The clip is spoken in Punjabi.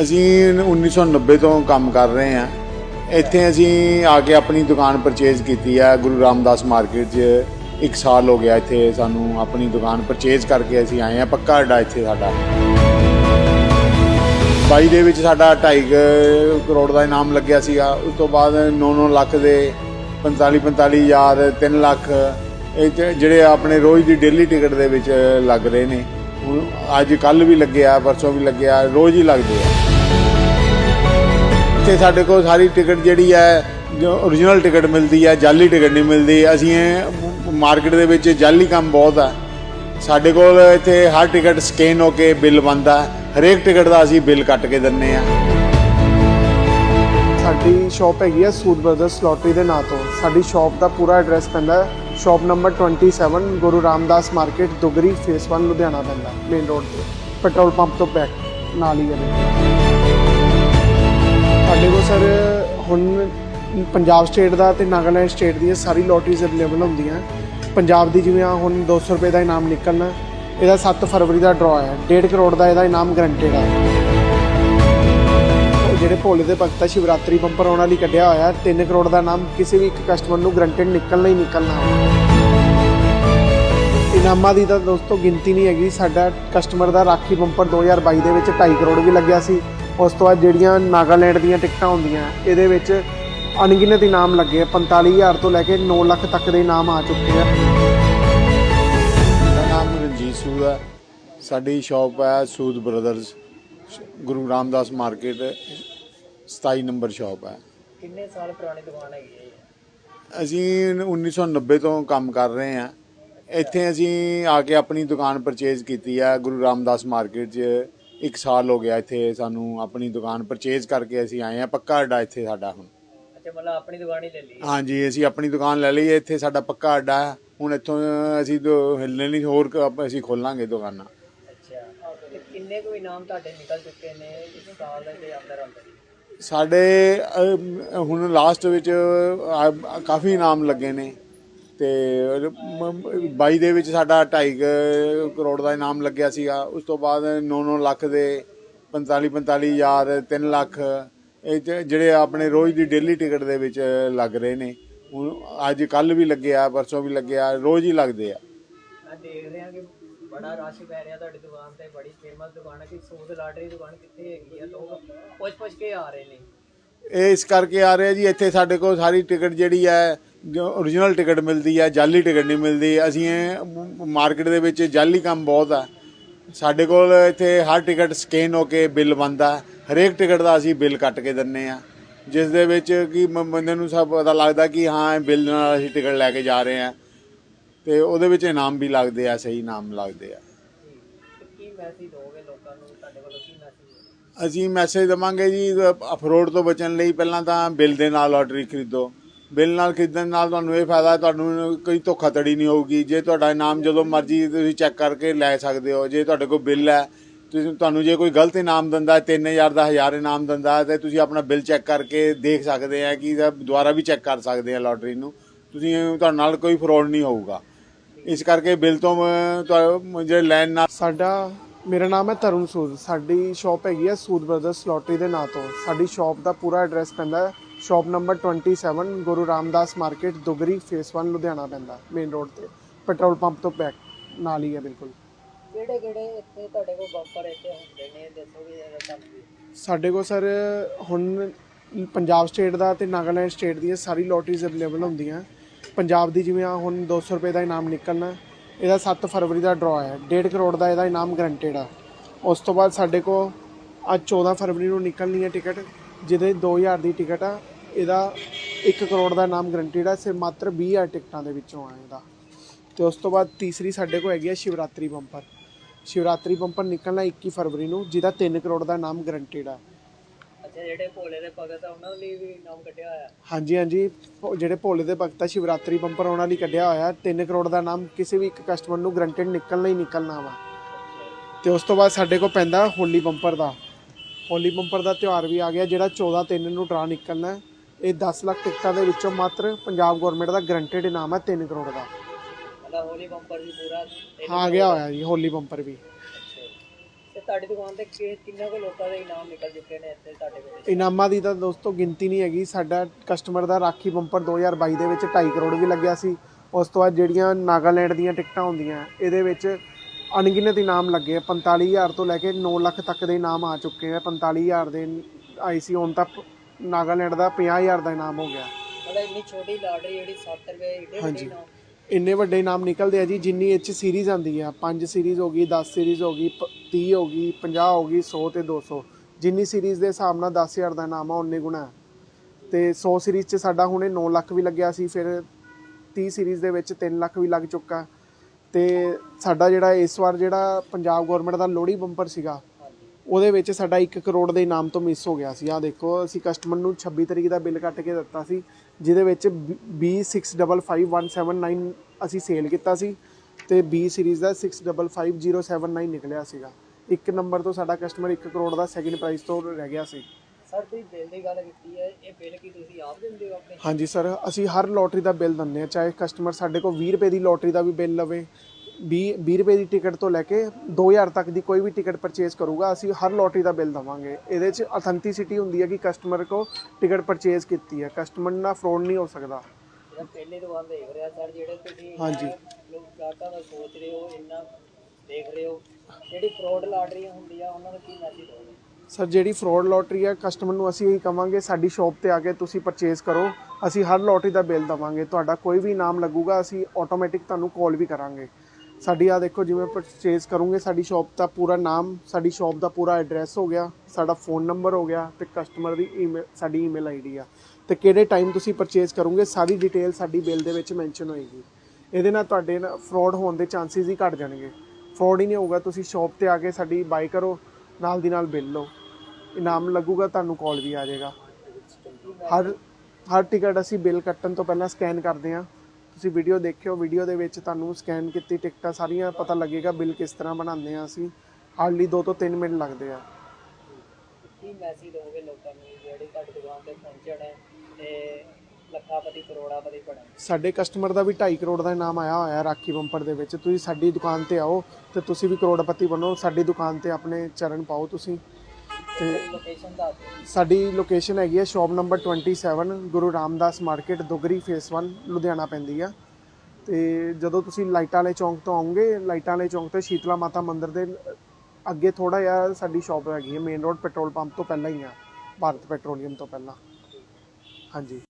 ਅਸੀਂ 1990 ਤੋਂ ਕੰਮ ਕਰ ਰਹੇ ਹਾਂ। ਇੱਥੇ ਅਸੀਂ ਆ ਕੇ ਆਪਣੀ ਦੁਕਾਨ ਪਰਚੇਜ਼ ਕੀਤੀ ਆ। ਗੁਰੂ ਰਾਮਦਾਸ ਮਾਰਕੀਟ 'ਚ ਇੱਕ ਸਾਲ ਹੋ ਗਿਆ ਇੱਥੇ ਸਾਨੂੰ ਆਪਣੀ ਦੁਕਾਨ ਪਰਚੇਜ਼ ਕਰਕੇ ਅਸੀਂ ਆਏ ਹਾਂ। ਪੱਕਾ ਅੱਡਾ ਇੱਥੇ ਸਾਡਾ। ਬਾਈ ਦੇ ਵਿੱਚ ਸਾਡਾ 2.5 ਕਰੋੜ ਦਾ ਇਨਾਮ ਲੱਗਿਆ ਸੀਗਾ। ਉਸ ਤੋਂ ਬਾਅਦ 9-9 ਲੱਖ ਦੇ 45 45 ਹਜ਼ਾਰ 3 ਲੱਖ, ਇਹ ਜਿਹੜੇ ਆਪਣੇ ਰੋਜ਼ ਦੀ ਡੇਲੀ ਟਿਕਟ ਦੇ ਵਿੱਚ ਲੱਗ ਰਹੇ ਨੇ। ਅੱਜ ਕੱਲ ਵੀ ਲੱਗਿਆ, ਪਰਸੋਂ ਵੀ ਲੱਗਿਆ, ਰੋਜ਼ ਹੀ ਲੱਗਦੇ ਆ। ਇੱਥੇ ਸਾਡੇ ਕੋਲ ਸਾਰੀ ਟਿਕਟ ਜਿਹੜੀ ਹੈ, ਜੋ origignal ਟਿਕਟ ਮਿਲਦੀ ਹੈ, ਜਾਲੀ ਟਿਕਟ ਨਹੀਂ ਮਿਲਦੀ। ਅਸੀਂ ਮਾਰਕੀਟ ਦੇ ਵਿੱਚ ਜਾਲੀ ਕੰਮ ਬਹੁਤ ਆ। ਸਾਡੇ ਕੋਲ ਇੱਥੇ ਹਰ ਟਿਕਟ ਸਕੈਨ ਹੋ ਕੇ ਬਿੱਲ ਬਣਦਾ। ਹਰੇਕ ਟਿਕਟ ਦਾ ਅਸੀਂ ਬਿੱਲ ਕੱਟ ਕੇ ਦਿੰਨੇ ਆ। ਸਾਡੀ ਸ਼ਾਪ ਹੈਗੀ ਆ ਸੂਦ ਬ੍ਰਦਰਸ ਲੋਟਰੀ ਦੇ ਨਾਂ ਤੋਂ। ਸਾਡੀ ਸ਼ਾਪ ਦਾ ਪੂਰਾ ਐਡਰੈਸ ਪੈਂਦਾ shop number 27 Guru Ramdas market, Dugri, phase 1 Ludhiana ਪੈਂਦਾ ਮੇਨ ਰੋਡ ਤੇ। ਪੈਟਰੋਲ ਪੰਪ ਤੋਂ ਬੈਕ ਨਾਲ ਹੀ ਹੈ ਸਾਡੇ ਕੋਲ ਸਰ ਹੁਣ ਪੰਜਾਬ ਸਟੇਟ ਦਾ ਤੇ ਨਾਗਾਲੈਂਡ ਸਟੇਟ ਦੀਆਂ ਸਾਰੀ ਲੋਟਰੀਜ਼ ਅਵੇਲੇਬਲ ਹੁੰਦੀਆਂ। ਪੰਜਾਬ ਦੀ ਜਿਵੇਂ ਆ ਹੁਣ 200 ਰੁਪਏ ਦਾ ਇਨਾਮ ਨਿਕਲਣਾ, ਇਹਦਾ 7 ਫਰਵਰੀ ਦਾ ਡਰਾ ਹੈ 1.5 ਕਰੋੜ ਦਾ ਇਹਦਾ ਇਨਾਮ ਗਰੰਟਡ ਹੈ ਜਿਹੜੇ ਭੋਲੇ ਦੇ ਭਗਤਾ ਸ਼ਿਵਰਾਤਰੀ ਬੰਪਰ ਆਉਣ ਵਾਲੀ ਕੱਢਿਆ ਹੋਇਆ 3 ਕਰੋੜ ਦਾ ਨਾਮ ਕਿਸੇ ਵੀ ਇੱਕ ਕਸਟਮਰ ਨੂੰ ਗਰੰਟਡ ਨਿਕਲਣਾ ਹੀ ਨਿਕਲਣਾ। ਇਨਾਮਾਂ ਦੀ ਤਾਂ ਦੋਸਤੋ ਗਿਣਤੀ ਨਹੀਂ ਹੈਗੀ, ਸਾਡਾ ਕਸਟਮਰ ਦਾ ਰਾਖੀ ਬੰਪਰ 2022 ਦੇ ਵਿੱਚ 2.5 ਕਰੋੜ ਵੀ ਲੱਗਿਆ ਸੀ। ਉਸ ਤੋਂ ਬਾਅਦ ਜਿਹੜੀਆਂ ਨਾਗਾਲੈਂਡ ਦੀਆਂ ਟਿਕਟਾਂ ਹੁੰਦੀਆਂ, ਇਹਦੇ ਵਿੱਚ ਅਣਗਿਣਤ ਇਨਾਮ ਲੱਗੇ ਆ। 45000 ਤੋਂ ਲੈ ਕੇ 9 ਲੱਖ ਤੱਕ ਦੇ ਇਨਾਮ ਆ ਚੁੱਕੇ ਆ। ਮੇਰਾ ਨਾਮ ਰਣਜੀਤ ਸੂਦ ਹੈ ਸਾਡੀ ਸ਼ਾਪ ਹੈ Sood brothers Guru Ramdas market 27 number shop ਹੈ। ਕਿੰਨੇ ਸਾਲ ਪੁਰਾਣੀ ਦੁਕਾਨ ਹੈਗੀ ਹੈ? ਅਸੀਂ 1990 ਤੋਂ ਕੰਮ ਕਰ ਰਹੇ ਹਾਂ। ਇੱਥੇ ਅਸੀਂ ਆ ਕੇ ਆਪਣੀ ਦੁਕਾਨ ਪਰਚੇਜ਼ ਕੀਤੀ ਹੈ। ਗੁਰੂ ਰਾਮਦਾਸ ਮਾਰਕੀਟ 'ਚ ਇੱਕ ਸਾਲ ਹੋ ਗਿਆ ਇੱਥੇ ਸਾਨੂੰ ਆਪਣੀ ਦੁਕਾਨ ਪਰਚੇਜ਼ ਕਰਕੇ ਅਸੀਂ ਆਏ ਹਾਂ। ਪੱਕਾ ਅੱਡਾ ਇੱਥੇ ਸਾਡਾ ਹੁਣ। ਅੱਛਾ ਮਤਲਬ ਆਪਣੀ ਦੁਕਾਨ ਹੀ ਲੈ ਲਈ। ਹਾਂਜੀ ਅਸੀਂ ਆਪਣੀ ਦੁਕਾਨ ਲੈ ਲਈ ਹੈ। ਇੱਥੇ ਸਾਡਾ ਪੱਕਾ ਅੱਡਾ ਹੈ। ਹੁਣ ਇੱਥੋਂ ਅਸੀਂ ਦੋ- ਹਿੱਲਣੇ ਨਹੀਂ ਹੋਰ ਕ- ਆਪਾਂ ਅਸੀਂ ਖੋਲਾਂਗੇ ਦੁਕਾਨਾਂ। ਤੇ ਕਿੰਨੇ ਕੁ ਇਨਾਮ ਤੁਹਾਡੇ ਨਿਕਲ ਚੁੱਕੇ ਨੇ ਇਸ ਸਾਲ ਦੇ ਅੰਦਰ ਅੰਦਰ? ਸਾਡੇ ਹੁਣ ਲਾਸਟ ਵਿੱਚ ਕਾਫੀ ਇਨਾਮ ਲੱਗੇ ਨੇ ਤੇ 22 ਦੇ ਵਿੱਚ ਸਾਡਾ 2.5 ਕਰੋੜ ਦਾ ਇਨਾਮ ਲੱਗਿਆ ਸੀਗਾ। ਉਸ ਤੋਂ ਬਾਅਦ 9-9 ਲੱਖ ਦੇ 45 45 ਹਜ਼ਾਰ 3 ਲੱਖ ਇਹ ਜਿਹੜੇ ਆਪਣੇ ਰੋਜ਼ ਦੀ ਡੇਲੀ ਟਿਕਟ ਦੇ ਵਿੱਚ ਲੱਗ ਰਹੇ ਨੇ। ਹੁਣ ਅੱਜ ਕੱਲ ਵੀ ਲੱਗਿਆ ਪਰਸੋਂ ਵੀ ਲੱਗਿਆ ਰੋਜ਼ ਹੀ ਲੱਗਦੇ ਆ। ਮੈਂ ਦੇਖ ਰਿਹਾ ਕਿ ਬੜਾ ਰਸ਼ ਪੈ ਰਿਹਾ ਤੁਹਾਡੀ ਦੁਕਾਨ ਤੇ, ਬੜੀ ਫੇਮਸ ਦੁਕਾਨ ਹੈ ਕਿ ਸੂਦ ਲਾਟਰੀ ਦੁਕਾਨ ਕਿੱਥੇ ਹੈਗੀ ਆ, ਲੋਕ ਪੁੱਛ ਪੁੱਛ ਕੇ ਆ ਰਹੇ ਨੇ। ਇਹ ਇਸ ਕਰਕੇ ਆ ਰਿਹਾ ਜੀ, ਇੱਥੇ ਸਾਡੇ ਕੋਲ ਸਾਰੀ ਟਿਕਟ ਜਿਹੜੀ ਹੈ ਜੋ origignal ਟਿਕਟ ਮਿਲਦੀ ਹੈ ਜਾਲੀ ਟਿਕਟ ਨਹੀਂ ਮਿਲਦੀ। ਅਸੀਂ ਮਾਰਕੀਟ ਦੇ ਵਿੱਚ ਜਾਲੀ ਕੰਮ ਬਹੁਤ ਆ। ਸਾਡੇ ਕੋਲ ਇੱਥੇ ਹਰ ਟਿਕਟ ਸਕੈਨ ਹੋ ਕੇ ਬਿੱਲ ਬਣਦਾ। ਹਰੇਕ ਟਿਕਟ ਦਾ ਅਸੀਂ ਬਿੱਲ ਕੱਟ ਕੇ ਦਿੰਨੇ ਆ। ਜਿਸ ਦੇ ਵਿੱਚ ਕਿ ਮ- ਬੰਦੇ ਨੂੰ ਸਭ ਪਤਾ ਲੱਗਦਾ ਕਿ ਹਾਂ, ਇਹ ਬਿੱਲ ਨਾਲ ਅਸੀਂ ਟਿਕਟ ਲੈ ਕੇ ਜਾ ਰਹੇ ਹਾਂ ਤੇ ਉਹਦੇ ਵਿੱਚ ਇਨਾਮ ਵੀ ਲੱਗਦੇ ਆ ਸਹੀ ਇਨਾਮ ਲੱਗਦੇ ਆ। ਕੀ ਮੈਸੇਜ ਦੋਗੇ ਲੋਕਾਂ ਨੂੰ ਤੁਹਾਡੇ ਵੱਲੋਂ ਕੀ ਮੈਸੇਜ ਅਸੀਂ ਮੈਸੇਜ ਦਵਾਂਗੇ ਜੀ ਅਫਰੋਡ ਤੋਂ ਬਚਣ ਲਈ ਪਹਿਲਾਂ ਤਾਂ ਬਿੱਲ ਦੇ ਨਾਲ ਲਾਟਰੀ ਖਰੀਦੋ। ਬਿੱਲ ਨਾਲ ਖਰੀਦਣ ਨਾਲ ਤੁਹਾਨੂੰ ਇਹ ਫਾਇਦਾ ਤੁਹਾਨੂੰ ਕੋਈ ਧੋਖਾਧੜੀ ਨਹੀਂ ਹੋਊਗੀ। ਜੇ ਤੁਹਾਡਾ ਇਨਾਮ ਜਦੋਂ ਮਰਜ਼ੀ ਤੁਸੀਂ ਚੈੱਕ ਕਰਕੇ ਲੈ ਸਕਦੇ ਹੋ। ਜੇ ਤੁਹਾਡੇ ਕੋਲ ਬਿੱਲ ਹੈ ਤੁਸੀਂ ਤੁਹਾਨੂੰ ਜੇ ਕੋਈ ਗਲਤ ਇਨਾਮ ਦਿੰਦਾ ਹੈ 3000 ਦਾ 1000 ਇਨਾਮ ਦਿੰਦਾ ਤੇ ਤੁਸੀਂ ਆਪਣਾ ਬਿੱਲ ਚੈੱਕ ਕਰਕੇ ਦੇਖ ਸਕਦੇ ਆ ਕਿ ਦੁਬਾਰਾ ਵੀ ਚੈੱਕ ਕਰ ਸਕਦੇ ਆ ਲਾਟਰੀ ਨੂੰ। ਤੁਸੀਂ ਤੁਹਾਡੇ ਨਾਲ ਕੋਈ ਫਰੋਡ ਨਹੀਂ ਹੋਊਗਾ। ਇਸ ਕਰਕੇ ਬਿੱਲ ਤੋਂ ਅਹ, ਤੁਹਾ- ਜਿਹੜੇ ਲੈਣ ਨਾਲ ਸਾਡਾ ਮੇਰਾ ਨਾਮ ਹੈ ਤਰੁਣ ਸੂਦ। ਸਾਡੀ ਸ਼ਾਪ ਹੈਗੀ ਹੈ ਸੂਦ ਬ੍ਰਦਰਸ ਲੋਟਰੀ ਦੇ ਨਾਂ ਤੋਂ। ਸਾਡੀ ਸ਼ਾਪ ਦਾ ਪੂਰਾ ਐਡਰੈਸ ਪੈਂਦਾ ਹੈ। Shop number 27 Guru Ramdas market Dugri phase 1 Ludhiana ਪੈਂਦਾ ਮੇਨ ਰੋਡ ਤੇ। ਪੈਟਰੋਲ ਪੰਪ ਤੋਂ ਬੈਕ ਨਾਲ ਹੀ ਹੈ ਬਿਲਕੁਲ। ਕਿਹੜੇ ਕਿਹੜੇ ਇੱਥੇ ਤੁਹਾਡੇ ਕੋਲ ਬੰਪਰ ਇੱਥੇ ਹੁੰਦੇ ਨੇ? ਦੱਸੋਗੇ ਜਰਾ ਸਾਨੂੰ ਸਾਡੇ ਕੋਲ ਸਰ ਹੁਣ ਪੰਜਾਬ ਸਟੇਟ ਦਾ ਤੇ ਨਾਗਾਲੈਂਡ ਸਟੇਟ ਦੀਆਂ ਸਾਰੀ ਲੋਟਰੀਜ਼ ਅਵੇਲੇਬਲ ਹੁੰਦੀਆਂ। ਪੰਜਾਬ ਦੀ ਜਿਵੇਂ ਆ ਹੁਣ 200 ਰੁਪਏ ਦਾ ਇਨਾਮ ਨਿਕਲਣਾ, ਇਹਦਾ 7 ਫਰਵਰੀ ਦਾ ਡਰਾ ਹੈ 1.5 ਕਰੋੜ ਦਾ ਇਹਦਾ ਇਨਾਮ ਗਰੰਟਿਡ ਆ। ਉਸ ਤੋਂ ਬਾਅਦ ਸਾਡੇ ਕੋਲ ਅੱਜ 14 ਫਰਵਰੀ ਨੂੰ ਨਿਕਲਣੀ ਹੈ ਟਿਕਟ, ਜਿਹਦੇ 2000 ਦੀ ਟਿਕਟ ਆ, ਇਹਦਾ 1 ਕਰੋੜ ਦਾ ਇਨਾਮ ਗਰੰਟਡ ਆ ਸਿਰ ਮਾਤਰ 20000 ਟਿਕਟਾਂ ਦੇ ਵਿੱਚੋਂ ਆ ਇਹਦਾ। ਤੇ ਉਸ ਤੋਂ ਬਾਅਦ ਤੀਸਰੀ ਸਾਡੇ ਕੋਲ ਹੈਗੀ ਆ ਸ਼ਿਵਰਾਤਰੀ ਬੰਪਰ। ਸ਼ਿਵਰਾਤਰੀ ਬੰਪਰ ਨਿਕਲਣਾ 21 ਫਰਵਰੀ ਨੂੰ, ਜਿਹਦਾ 3 ਕਰੋੜ ਦਾ ਇਨਾਮ ਗਰੰਟਡ ਆ। ਅੱਛਾ ਜਿਹੜੇ ਭੋਲੇ ਦੇ ਭਗਤ ਆ ਉਹਨਾਂ ਲਈ ਵੀ ਨਾਮ ਕੱਢਿਆ ਹੋਇਆ। ਹਾਂਜੀ ਹਾਂਜੀ। ਭੋ- ਜਿਹੜੇ ਭੋਲੇ ਦੇ ਭਗਤਾ ਸ਼ਿਵਰਾਤਰੀ ਬੰਪਰ ਆਉਣ ਵਾਲੀ ਕੱਢਿਆ ਹੋਇਆ। 3 ਕਰੋੜ ਦਾ ਨਾਮ ਕਿਸੇ ਵੀ ਇੱਕ ਕਸਟਮਰ ਨੂੰ ਗਰੰਟਡ ਨਿਕਲਣਾ ਹੀ ਨਿਕਲਣਾ ਵਾ। ਤੇ ਉਸ ਤੋਂ ਬਾਅਦ ਸਾਡੇ ਕੋਲ ਪੈਂਦਾ ਹੋਲੀ ਬੰਪਰ ਦਾ। ਹੋਲੀ ਬੰਪਰ ਦਾ ਤਿਉਹਾਰ ਵੀ ਆ ਗਿਆ ਜਿਹੜਾ 14 3 ਨੂੰ ਡਰਾ ਨਿਕਲਣਾ। ਹੈ। ਇਹ 10 ਲੱਖ ਟਿਕਟਾਂ ਦੇ ਵਿੱਚੋਂ ਮਾਤਰ ਪੰਜਾਬ ਗਵਰਨਮੈਂਟ ਦਾ ਗਰੰਟਡ ਇਨਾਮ ਹੈ 3 ਕਰੋੜ ਦਾ। ਮਤਲਬ ਹੋਲੀ ਬੰਪਰ ਵੀ ਪੂਰਾ ਤਿੰਨ ਆ ਗਿਆ ਹੋਇਆ ਜੀ ਹੋਲੀ ਬੰਪਰ ਵੀ। ਤੁਹਾਡੀ ਦੁਕਾਨ ਤੇ ਕਿ- ਕਿੰਨੇ ਕੋ ਲੋਕਾਂ ਦੇ ਇਨਾਮ ਨਿਕਲ ਚੁੱਕੇ ਨੇ ਇੱਥੇ ਤੁਹਾਡੇ ਕੋਲ? ਇਨਾਮਾਂ ਦੀ ਤਾਂ ਦੋਸਤੋ ਗਿਣਤੀ ਨਹੀਂ ਹੈਗੀ। ਸਾਡਾ ਕਸਟਮਰ ਦਾ ਰਾਖੀ ਬੰਪਰ 2022 ਦੇ ਵਿੱਚ 2.5 ਕਰੋੜ ਵੀ ਲੱਗਿਆ ਸੀ। ਉਸ ਤੋਂ ਬਾਅਦ ਜਿਹੜੀਆਂ ਨਾਗਾਲੈਂਡ ਦੀਆਂ ਟਿਕਟਾਂ ਹੁੰਦੀਆਂ ਇਹਦੇ ਵਿੱਚ ਅਣਗਿਣਤ ਇਨਾਮ ਲੱਗੇ ਆ। 45000 ਤੋਂ ਲੈ ਕੇ 9 ਲੱਖ ਤੱਕ ਦੇ ਇਨਾਮ ਆ ਚੁੱਕੇ ਆ। 45000 ਦੇ ਆਈ ਸੀ ਹੁਣ ਤੱਕ ਨਾਗਾਲੈਂਡ ਦਾ 50000 ਦਾ ਇਨਾਮ ਹੋ ਗਿਆ। ਮਤਲਬ ਇੰਨੀ ਛੋਟੀ ਲਾਟਰੀ ਜਿਹੜੀ 7 ਰੁਪਏ ਏਡੇ ਵੱਡੇ ਹਾਂਜੀ। ਇਨਾਮ ਇੰਨੇ ਵੱਡੇ ਇਨਾਮ ਨਿਕਲਦੇ ਆ ਜੀ, ਜਿੰਨੀ ਇਹ 'ਚ ਸੀਰੀਜ਼ ਆਂਦੀ ਆ। 5 ਸੀਰੀਜ਼ ਹੋ ਗਈ 10 ਸੀਰੀਜ਼ ਹੋ ਗਈ, ਪ- 30 ਹੋ ਗਈ 50 ਹੋ ਗਈ 100 ਤੇ 200 ਜਿੰਨੀ ਸੀਰੀਜ਼ ਦੇ ਹਿਸਾਬ ਨਾਲ 10000 ਦਾ ਇਨਾਮ ਆ ਉਨੇ ਗੁਣਾ ਹੈ। ਤੇ 100 ਸੀਰੀਜ਼ 'ਚ ਸਾਡਾ ਹੁਣੇ 9 ਲੱਖ ਵੀ ਲੱਗਿਆ ਸੀ, ਫਿਰ 30 ਸੀਰੀਜ਼ ਦੇ ਵਿੱਚ 3 ਲੱਖ ਵੀ ਲੱਗ ਚੁੱਕਾ। ਤੇ ਸਾਡਾ ਜਿਹੜਾ ਇਸ ਵਾਰ ਜਿਹੜਾ ਪੰਜਾਬ ਗਵਰਨਮੈਂਟ ਦਾ ਲੋਹੜੀ ਬੰਪਰ ਸੀਗਾ ਉਹਦੇ ਵਿੱਚ ਸਾਡਾ 1 ਕਰੋੜ ਦੇ ਇਨਾਮ ਤੋਂ ਮਿਸ ਹੋ ਗਿਆ ਸੀ। ਆ ਦੇਖੋ ਅਸੀਂ ਕਸਟਮਰ ਨੂੰ 26 ਤਰੀਕ ਦਾ ਬਿੱਲ ਕੱਟ ਕੇ ਦਿੱਤਾ ਸੀ ਜਿਹਦੇ ਵਿੱਚ B655179 ਅਸੀਂ ਸੇਲ ਕੀਤਾ ਸੀ ਤੇ B ਸੀਰੀਜ਼ ਦਾ 655079 ਨਿਕਲਿਆ ਸੀਗਾ। ਇੱਕ ਨੰਬਰ ਤੋਂ ਸਾਡਾ ਕਸਟਮਰ 1 ਕਰੋੜ ਦਾ ਸੈਕਿੰਡ ਪ੍ਰਾਈਜ਼ ਤੋਂ ਰਹਿ ਗਿਆ ਸੀ। ਸਰ ਤੁਸੀਂ ਬਿੱਲ ਦੀ ਗੱਲ ਕੀਤੀ ਹੈ ਇਹ ਬਿੱਲ ਕੀ ਤੁਸੀਂ ਆਪ ਦਿੰਦੇ ਹੋ ਆਪਣੇ? ਹਾਂਜੀ ਸਰ ਅਸੀਂ ਹਰ ਲੋਟਰੀ ਦਾ ਬਿੱਲ ਦਿੰਦੇ ਹਾਂ ਚਾਹੇ ਕਸਟਮਰ ਸਾਡੇ ਕੋਲ 20 ਰੁਪਏ ਦੀ ਲੋਟਰੀ ਦਾ ਵੀ ਬਿੱਲ ਲਵੇ 20 20 ਰੁਪਏ ਦੀ ਟਿਕਟ ਤੋਂ ਲੈ ਕੇ 2000 ਤੱਕ ਦੀ ਕੋਈ ਵੀ ਟਿਕਟ ਪਰਚੇਸ ਕਰੂਗਾ ਅਸੀਂ ਹਰ ਲੋਟਰੀ ਦਾ ਬਿੱਲ ਦਵਾਂਗੇ। ਇਹਦੇ 'ਚ ਅਥੈਂਟਿਸਿਟੀ ਹੁੰਦੀ ਹੈ ਕਿ ਕਸਟਮਰ ਕੋ ਟਿਕਟ ਪਰਚੇਸ ਕੀਤੀ ਹੈ। ਕਸਟਮਰ ਨਾਲ ਫਰੋਡ ਨਹੀਂ ਹੋ ਸਕਦਾ। ਜਿਹੜਾ ਪਹਿਲੀ ਦੁਕਾਨ ਦੇਖ ਰਿਹਾ ਸਰ ਜਿਹੜੇ ਤੁਸੀਂ ਹਾਂਜੀ। ਲੋਕ ਗਾਹਕਾਂ ਦਾ ਸੋਚ ਰਹੇ ਹੋ ਇੰਨਾ ਦੇਖ ਰਹੇ ਹੋ ਜਿਹੜੀ ਫਰਾਡ ਲਾਟਰੀਆਂ ਹੁੰਦੀਆਂ ਉਹਨਾਂ ਨੂੰ ਕੀ ਮੈਸੇਜ ਦੋਗੇ ਸਰ ਜਿਹੜੀ ਫਰੋਡ ਲੋਟਰੀ ਹੈ ਕਸਟਮਰ ਨੂੰ ਅਸੀਂ ਇਹੀ ਕਵਾਂਗੇ ਸਾਡੀ ਸ਼ਾਪ ਤੇ ਆ ਕੇ ਤੁਸੀਂ ਪਰਚੇਸ ਕਰੋ ਅਸੀਂ ਹਰ ਲੋਟਰੀ ਦਾ ਬਿੱਲ ਦਵਾਂਗੇ। ਤੁਹਾਡਾ ਕੋਈ ਵੀ ਇਨਾਮ ਲੱਗੂਗਾ ਅਸੀਂ ਆਟੋਮੈਟਿਕ ਤੁਹਾਨੂੰ ਕਾਲ ਵੀ ਕਰਾਂਗੇ। ਸਾਡੀ ਆ ਦੇਖੋ, ਜਿਵੇਂ ਪਰਚੇਸ ਕਰੋਗੇ, ਸਾਡੀ ਸ਼ਾਪ ਦਾ ਪੂਰਾ ਨਾਮ, ਸਾਡੀ ਸ਼ਾਪ ਦਾ ਪੂਰਾ ਐਡਰੈਸ ਹੋ ਗਿਆ, ਸਾਡਾ ਫੋਨ ਨੰਬਰ ਹੋ ਗਿਆ ਤੇ ਕਸਟਮਰ ਦੀ ਈਮੇਲ ਸਾਡੀ ਈਮੇਲ ਆਈਡੀ ਆ। ਤੇ ਕਿਹੜੇ ਟਾਈਮ ਤੁਸੀਂ ਪਰਚੇਸ ਕਰੋਗੇ, ਸਾਰੀ ਡਿਟੇਲ ਸਾਡੀ ਬਿੱਲ ਦੇ ਵਿੱਚ ਮੈਂਸ਼ਨ ਹੋਏਗੀ। ਇਹਦੇ ਨਾਲ ਤੁਹਾਡੇ ਨਾਲ ਫਰਾਡ ਹੋਣ ਦੇ ਚਾਂਸਸ ਹੀ ਘਟ ਜਾਣਗੇ। ਫਰਾਡ ਹੀ ਨਹੀਂ ਹੋਊਗਾ, ਤੁਸੀਂ ਸ਼ਾਪ ਤੇ ਆ ਕੇ ਸਾਡੀ ਬਾਈ ਕਰੋ, ਨਾਲ ਦੀ ਨਾਲ ਬਿੱਲ ਲਓ। ਇਨਾਮ ਲੱਗੂਗਾ, ਤੁਹਾਨੂੰ ਕਾਲ ਵੀ ਆ ਜਾਏਗਾ। ਹਰ ਹਰ ਟਿਕਟ ਅਸੀਂ ਬਿੱਲ ਕੱਟਣ ਤੋਂ ਪਹਿਲਾਂ ਸਕੈਨ ਕਰਦੇ ਹਾਂ। ਤੁਸੀਂ ਵੀਡੀਓ ਦੇਖਿਓ ਵੀਡੀਓ ਦੇ ਵਿੱਚ ਤੁਹਾਨੂੰ ਸਕੈਨ ਕੀਤੀ ਟਿਕਟਾਂ ਸਾਰੀਆਂ ਪਤਾ ਲੱਗੇਗਾ ਬਿੱਲ ਕਿਸ ਤਰ੍ਹਾਂ ਬਣਾਉਂਦੇ ਆ ਅਸੀਂ। ਹਾਰਡਲੀ 2 ਤੋਂ 3 ਮਿੰਟ ਲੱਗਦੇ ਆ। ਕੀ ਮੈਸੇਜ ਦੋਗੇ ਲੋਕਾਂ ਨੂੰ ਜਿਹੜੇ ਤੁਹਾਡੀ ਦੁਕਾਨ ਤੇ ਪਹੁੰਚਣ ਤੇ ਲੱਖਾਪਤੀ ਕਰੋੜਾਪਤੀ ਬਣਨ ਸਾਡੇ ਕਸਟਮਰ ਦਾ ਵੀ 2.5 ਕਰੋੜ ਦਾ ਇਨਾਮ ਆਇਆ ਹੋਇਆ ਹੈ ਰਾਖੀ ਬੰਪਰ ਦੇ ਵਿੱਚ। ਤੁਸੀਂ ਸਾਡੀ ਦੁਕਾਨ ਤੇ ਆਓ ਤੇ ਤੁਸੀਂ ਵੀ ਕਰੋੜਪਤੀ ਬਣੋ ਸਾਡੀ ਦੁਕਾਨ ਤੇ ਆਪਣੇ ਚਰਨ ਪਾਓ ਤੁਸੀਂ। ਤੇ ਲੋਕੇਸ਼ਨ ਦੱਸ ਦਿਓ। ਸਾਡੀ ਲੋਕੇਸ਼ਨ ਹੈਗੀ ਹੈ shop number 27 Guru Ramdas market Dugri phase 1 Ludhiana ਪੈਂਦੀ ਆ। ਤੇ ਜਦੋਂ ਤੁਸੀਂ ਲਾਈਟਾਂ ਵਾਲੇ ਚੌਂਕ ਤੋਂ ਆਓਗੇ ਲਾਈਟਾਂ ਵਾਲੇ ਚੌਂਕ ਤੇ ਸ਼ੀਤਲਾ ਮਾਤਾ ਮੰਦਿਰ ਦੇ ਅੱਗੇ ਥੋੜਾ ਜਿਹਾ ਸਾਡੀ ਸ਼ਾਪ ਹੈਗੀ ਹੈ ਮੇਨ ਰੋਡ ਪੈਟਰੋਲ ਪੰਪ ਤੋਂ ਪਹਿਲਾਂ ਹੀ ਆ ਭਾਰਤ ਪੈਟਰੋਲੀਅਮ ਤੋਂ ਪਹਿਲਾਂ। ਹਾਂਜੀ।